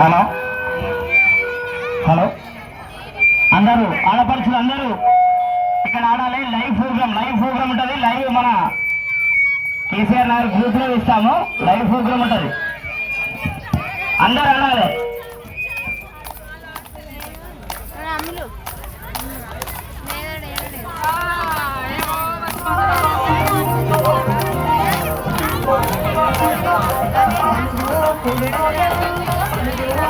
Hello. Hello. అందరూ ఆడపడుచులు అందరూ ఇక్కడ ఆడాలి. లైవ్ ప్రోగ్రామ్ లైవ్ ప్రోగ్రామ్ ఉంటుంది. లైవ్ మన కేసీఆర్ నగర్ గ్రూప్లో ఇస్తాము. లైవ్ ప్రోగ్రామ్ ఉంటుంది. అందరూ ఆడాలి.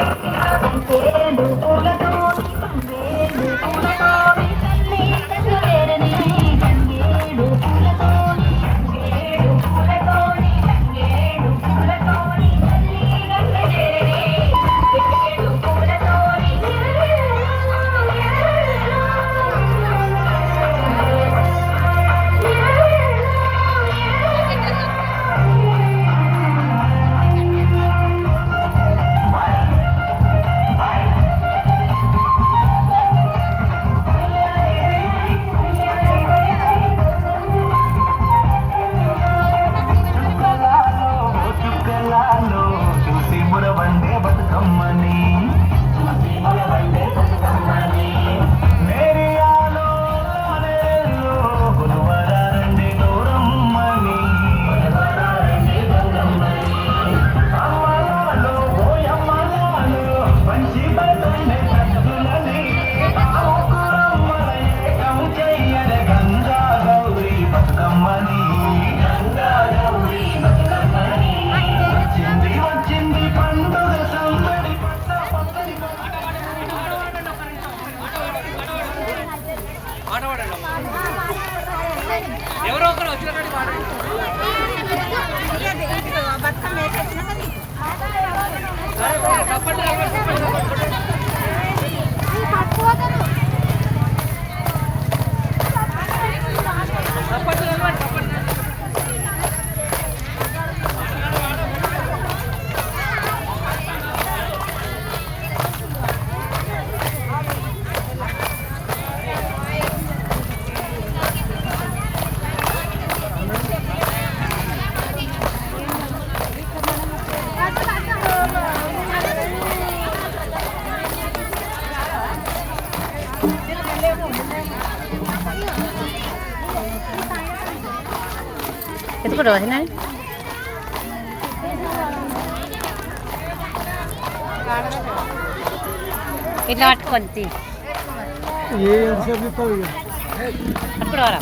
Oh, my God. బతుకమ్మ ఎత్తుకుంటా వదిన ఇట్లా పట్టుకొని అప్పుడు వరా